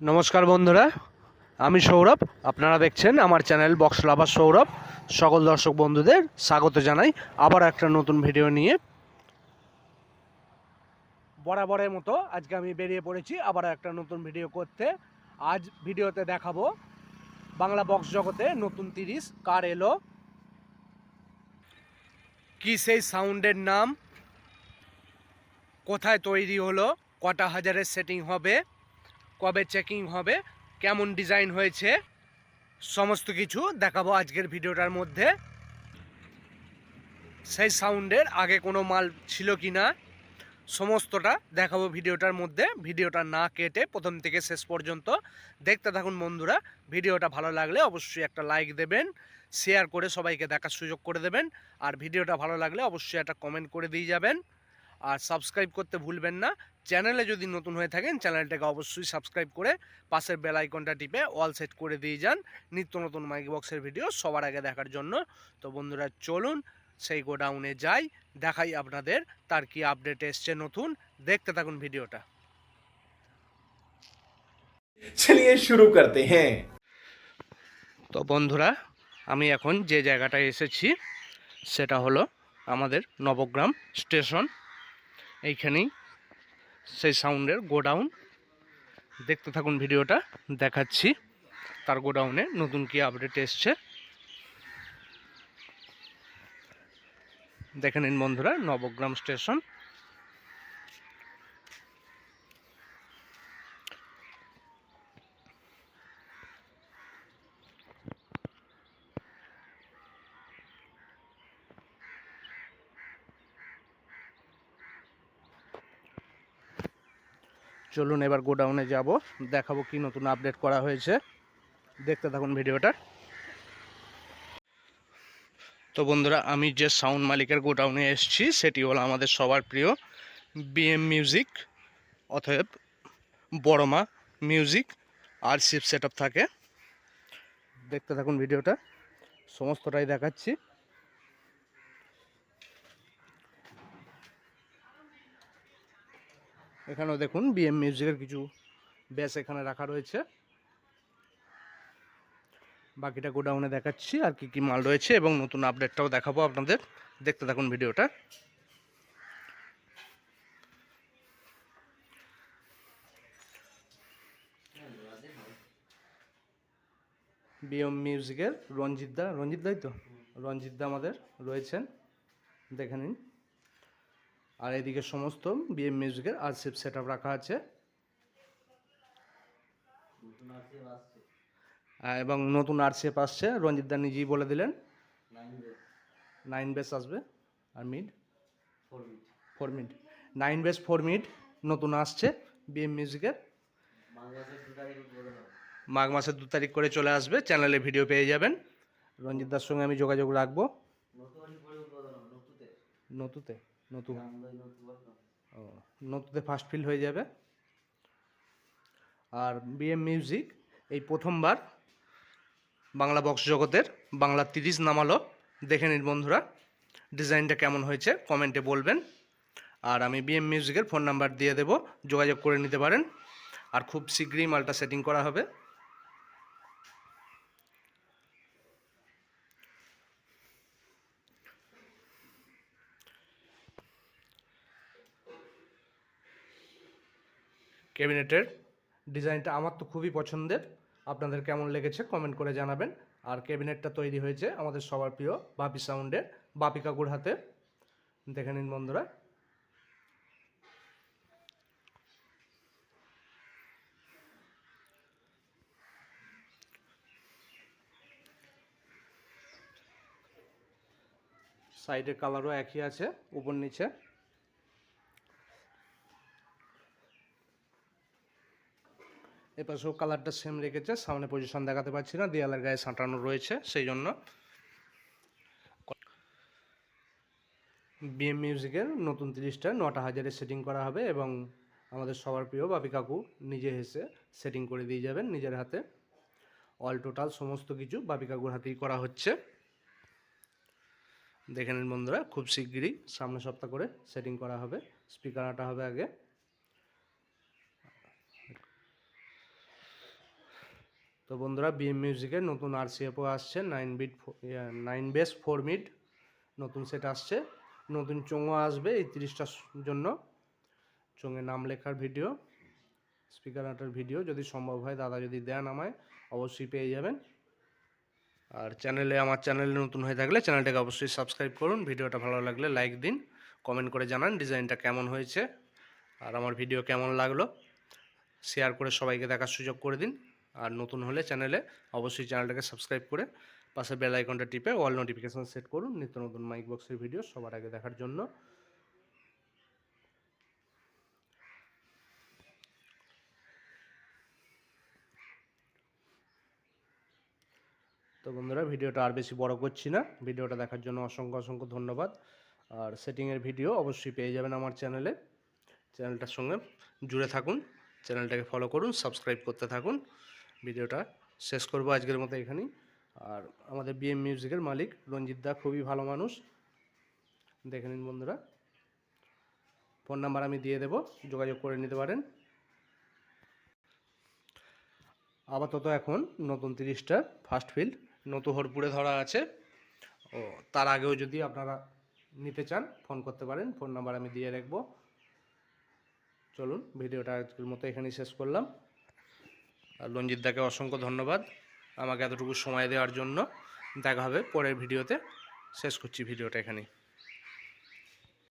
নমস্কার বন্ধুরা, আমি সৌরভ। আপনারা দেখছেন আমার চ্যানেল বক্স লাভার সৌরভ। সকল দর্শক বন্ধুদের স্বাগত জানাই। আবার একটা নতুন ভিডিও নিয়ে। বরাবরের মতো আজকে আমি বেরিয়ে পড়েছি, আবার একটা নতুন ভিডিও করতে। আজ ভিডিওতে দেখাবো বাংলা বক্স জগতে নতুন তিরিশ, কার এলো? কি সেই সাউন্ডের নাম? কোথায় তৈরি হলো? কটা হাজারের সেটিং হবে? কবে চেকিং হবে, কেমন ডিজাইন হয়েছে, সমস্ত কিছু দেখাবো আজকের ভিডিওটার মধ্যে। সেই সাউন্ডের আগে কোনো মাল ছিল কি না সমস্তটা দেখাবো ভিডিওটার মধ্যে। ভিডিওটা না কেটে প্রথম থেকে শেষ পর্যন্ত দেখতে থাকুন বন্ধুরা। ভিডিওটা ভালো লাগলে অবশ্যই একটা লাইক দেবেন শেয়ার করে সবাইকে দেখার সুযোগ করে দেবেন। আর ভিডিওটা ভালো লাগলে অবশ্যই একটা কমেন্ট করে দিয়ে যাবেন। আর সাবস্ক্রাইব করতে ভুলবেন না। চ্যানেলে যদি নতুন হয়ে থাকেন চ্যানেলটাকে অবশ্যই সাবস্ক্রাইব করে পাশের বেল আইকনটা টিপে অল সেট করে দিয়ে যান। নিত্য নতুন মাইক বক্সের ভিডিও সবার আগে দেখার জন্য। তো বন্ধুরা চলুন সেই গোডাউনে যাই দেখাই আপনাদের তার কি আপডেট এসছে নতুন। দেখতে থাকুন ভিডিওটা চলিয়ে শুরু করতে হ্যাঁ। তো বন্ধুরা আমি এখন যে জায়গাটায় এসেছি সেটা হলো আমাদের নবগ্রাম স্টেশন। এইখানেই সেই সাউন্ডের গোডাউন। দেখতে থাকুন ভিডিওটা, দেখাচ্ছি। তার গোডাউনে নতুন কি আপডেট এসছে। দেখে নিন বন্ধুরা, নবগ্রাম স্টেশন। চলুন এবার গোডাউনে যাব, দেখাবো কি নতুন আপডেট করা হয়েছে। দেখতে থাকুন ভিডিওটা। তো বন্ধুরা, আমি যে সাউন্ড মালিকের গোডাউনে এসেছি, সেটি হলো আমাদের সবার প্রিয় বিএম মিউজিক অতএব বড়মা মিউজিক আর শিপ সেট থাকে। দেখতে থাকুন ভিডিওটা। সমস্তটাই দেখাচ্ছি। এখানেও দেখুন বিএম মিউজিকের কিছু ব্যাস এখানে রাখা রয়েছে। বাকিটা গোডাউনে দেখাচ্ছি আর কি কি মাল রয়েছে এবং নতুন আপডেটটাও দেখাবো আপনাদের। দেখতে থাকুন ভিডিওটা। বিএম মিউজিকের রঞ্জিত দা, রঞ্জিত দাই তো? রঞ্জিত দা আমাদের রয়েছেন। দেখে নিন। আর এদিকে সমস্ত বিএম মিউজিকের আর সেট সেট রাখা আছে। এবং নতুন আরসিএফ আসছে। রঞ্জিত দা নিজেই বলে দিলেন। নাইন বেস আসবে। আর mid four mid nine bass four mid নতুন আসছে বিএম মিউজিকের মাঘ মাসের দু তারিখ করে চলে আসবে। চ্যানেলে ভিডিও পেয়ে যাবেন। রঞ্জিত দার সঙ্গে আমি যোগাযোগ রাখব। নতুতে নতু ও নতুতে ফার্স্ট ফিল হয়ে যাবে। আর বিএম মিউজিক এই প্রথমবার বাংলা বক্স জগতের বাংলা তিরিশ নামালো। দেখে নিন বন্ধুরা ডিজাইনটা কেমন হয়েছে কমেন্টে বলবেন। আর আমি বিএম মিউজিকের ফোন নাম্বার দিয়ে দেবো যোগাযোগ করে নিতে পারেন। আর খুব শীঘ্রই মালটা সেটিং করা হবে। ক্যাবিনেটের ডিজাইনটা আমার তো খুবই পছন্দের। আপনাদের কেমন লেগেছে কমেন্ট করে জানাবেন। আর ক্যাবিনেটটা তৈরি হয়েছে আমাদের সবার প্রিয় বাপি সাউন্ডের, বাপি কাকুর হাতে। দেখে নিন বন্ধুরা। সাইডের কালারও একই আছে, উপর নিচে। এপাশেও কালারটা সেম রেখেছে, সামনে পজিশন দেখাতে পারছি না, দেয়ালের গায়ে সাঁটানো রয়েছে, সেই জন্য। বিএম মিউজিকের নতুন তিরিশটা নটা হাজারে সেটিং করা হবে এবং আমাদের সবার প্রিয় বাপি কাকু নিজে এসে সেটিং করে দিয়ে যাবেন নিজের হাতে। অল টোটাল সমস্ত কিছু বাপি কাকুর হাতেই করা হচ্ছে। দেখে নিন বন্ধুরা, খুব শিগগিরই সামনে সপ্তাহ করে সেটিং করা হবে স্পিকার আটা হবে আগে। তো বন্ধুরা বিএম মিউজিকের নতুন আরসিএফও আসছে nine beat nine bass four mid নতুন সেট আসছে। নতুন চোঙও আসবে এই তিরিশটার জন্য। চোঙে নাম লেখার ভিডিও স্পিকার আটার ভিডিও যদি সম্ভব হয় দাদা যদি দেন আমায়, অবশ্যই পেয়ে যাবেন। আর চ্যানেলে আমার চ্যানেলে নতুন হয়ে থাকলে চ্যানেলটাকে অবশ্যই সাবস্ক্রাইব করুন। ভিডিওটা ভালো লাগলে লাইক দিন কমেন্ট করে জানান ডিজাইনটা কেমন হয়েছে, আর আমার ভিডিও কেমন লাগল শেয়ার করে সবাইকে দেখার সুযোগ করে দিন। আর নতুন হলে চ্যানেলে অবশ্যই চ্যানেলটাকে সাবস্ক্রাইব করে পাশে বেল আইকনটা টিপে অল নোটিফিকেশন সেট করুন। নিত্য নতুন মাইক বক্সের ভিডিও সবার আগে দেখার জন্য। তো বন্ধুরা, ভিডিওটা আর বেশি বড় করছি না। ভিডিওটা দেখার জন্য অসংখ্য অসংখ্য ধন্যবাদ। আর সেটিংয়ের ভিডিও অবশ্যই পেয়ে যাবেন আমার চ্যানেলে চ্যানেলটার সঙ্গে জুড়ে থাকুন। চ্যানেলটাকে ফলো করুন সাবস্ক্রাইব করতে থাকুন। ভিডিওটা শেষ করব আজকের মতো এখানেই। আর আমাদের বিএম মিউজিকের মালিক রঞ্জিত দা খুবই ভালো মানুষ। দেখে নিন বন্ধুরা। ফোন নাম্বার আমি দিয়ে দেবো, যোগাযোগ করে নিতে পারেন। আপাতত এখন নতুন তিরিশটা ফার্স্ট ফিল্ড নতুহরপুরে ধরা আছে। ও, তার আগেও যদি আপনারা নিতে চান, ফোন করতে পারেন। ফোন নাম্বার আমি দিয়ে রাখব। চলুন, ভিডিওটা আজকের মতো এখানেই শেষ করলাম। দাকে অসংখ্য ধন্যবাদ আমাকে এতটুকু সময় দেওয়ার জন্য। দেখা হবে পরের ভিডিওতে। শেষ করছি ভিডিওটা এখানেই।